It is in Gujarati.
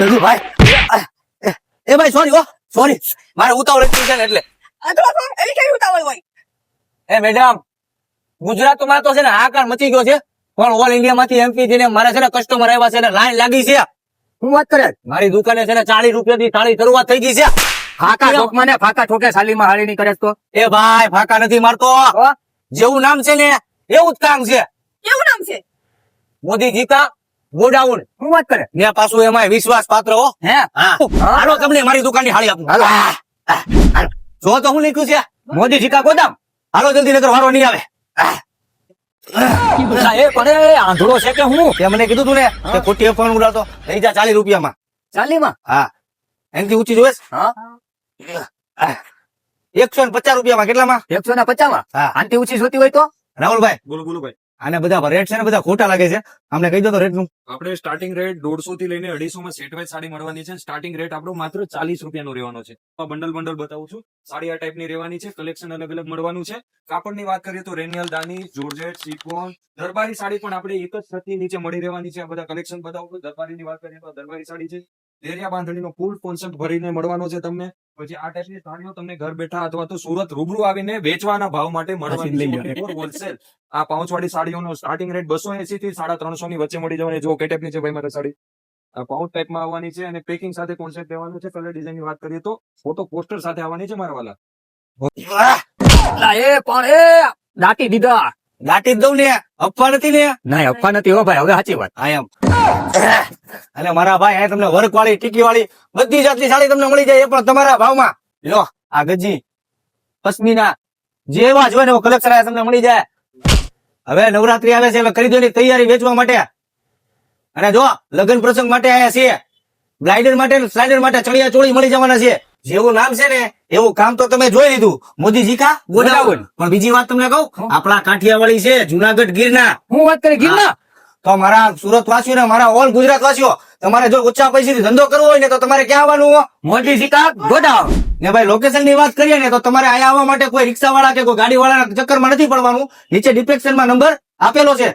જલ્દી ભાઈ એ, ભાઈ સોરી ઓ સોરી મારે ઉતાવળ છે ને એટલે. એ મેડમ ગુજરાતમાં તો છે ને હાકાર મચી ગયો છે પણ ઓલ ઇન્ડિયા માંથી એમપી જઈને મારા છે ને કસ્ટમર આવ્યા છે ને લાઈન લાગી છે. શું વાત કરે? મારી દુકાને છે ને ચાલીસ રૂપિયા થી થાળી શરૂઆત થઈ ગઈ છે. ફાકા લોક મને ફાકા ઠોકે સાલી માં હાળી ની કરે તો? એ ભાઈ ફાકા નથી મારતો. જેવું નામ છે ને એવું જ કામ છે. કેવું નામ છે? મોદી જીતા ગોડાઉન. શું વાત કરે? ને પાછું એમાં વિશ્વાસ પાત્ર હો? હે. હાલો તમને મારી દુકાનની હાળી આપું. હાલો. જો તો હું લખ્યું છે? મોદી જીકા ગોદામ? હાલો જલ્દી નગર વારો નહીં આવે. એ પણ એ આંધળો છે કે હું? તે મને કીધું તું ને કે ખોટી અફવાન ઉડાડતો. લઈ જા ચાલીસ રૂપિયામાં. ચાલીમાં? હા. એનાથી ઊંચી જોઈશ? હા. એકસો ને પચાસ રૂપિયામાં કેટલામાં? એકસો ને પચાસમાં આંટી ઊંચી જોતી હોય તો? રાહુલભાઈ. બોલો બોલો ભાઈ. આને બધા રેટ છે ને બધા ખોટા લાગે છે. અમને કહી દો તો રેટનું. આપણે સ્ટાર્ટિંગ રેટ દોઢસો થી લઈને અઢીસો માં સેટ વાઇઝ સાડી મળવાની છે. સ્ટાર્ટિંગ રેટ આપણો માત્ર ચાલીસ રૂપિયાનો રહેવાનો છે. બંડલ બંડલ બતાવું છું. સાડી આ ટાઈપની રહેવાની છે. કલેક્શન અલગ અલગ મળવાનું છે. કાપડની વાત કરીએ તો રેનિયલ, દાની, જોર્જેટ સીકોન દરબારી સાડી પણ આપણે એક જ છતની નીચે મળી રહેવાની છે. આ બધા કલેક્શન બતાવું છું. દરબારીની વાત કરીએ તો દરબારી સાડી છે. દેરિયા બાંધણીનો ફૂલ કોન્સેપ્ટ ભરીને મળવાનો છે તમને. પછી આ ટાઈપની સાડીઓ તમને ઘર બેઠા અથવા તો સુરત રૂબરૂ આવીને વેચવાના ભાવ માટે મળવાની હોલસેલ આ પાઉચવાળી સાડીઓનો સ્ટાર્ટિંગ રેટ બસો એસી થી સાડા ત્રણસો ની વચ્ચે મળી જવાની. જો કે ટાઈપની છે ભાઈ મારે સાડી. આ પાઉચ ટાઈપમાં આવવાની છે અને પેકિંગ સાથે કોન્સેપ્ટ લેવાનું છે. કલર ડિઝાઇનની વાત કરીએ તો ફોટો પોસ્ટર સાથે આવવાની છે મારા વાલા. એ પણ એ! દાટી દીધા. જ દઉં ને. અફવા નથી ને. ના અફવા નથી હો ભાઈ હવે સાચી વાત. આ એમ. અને મારા ભાઈ અહીંયા તમને વર્ક વાળી ટીકી વાળી બધી જાતની સાડી તમને મળી જાય એ પણ તમારા ભાવમાં. લો આ ગજી. પશ્મિના જેવા જોઈએ ને એવો કલેક્શન આ તમને મળી જાય. હવે નવરાત્રી આવે છે હવે કરી દો તૈયારી વેચવા માટે. અને જો લગ્ન પ્રસંગ માટે આયા છે બ્લાઇડર માટે સ્લાઇડર માટે ચણિયા ચોળી મળી જવાના છે. જેવું નામ છે ને એવું કામ તો તમે જોઈ લીધું. મોદી કા? ગોડાઉન. પણ બીજી વાત તમને કહું આપણા કાઠિયાવાડી છે જુનાગઢ ગીરના હું વાત કરી ગીરના તો મારા સુરત વાસીઓ ને મારા ઓલ ગુજરાત વાસીઓ તમારે જો ઓછા પૈસાથી ધંધો કરવો હોય ને તો તમારે ક્યાં આવવાનું મોદીજી કા ગોડાઉન? ને ભાઈ લોકેશનની વાત કરીએ ને તો તમારે અહીંયા આવવા માટે કોઈ રિક્ષા વાળા કે કોઈ ગાડી વાળાના ચક્કરમાં નથી પડવાનું. નીચે ડિસ્ક્રિપ્શનમાં નંબર આપેલો છે.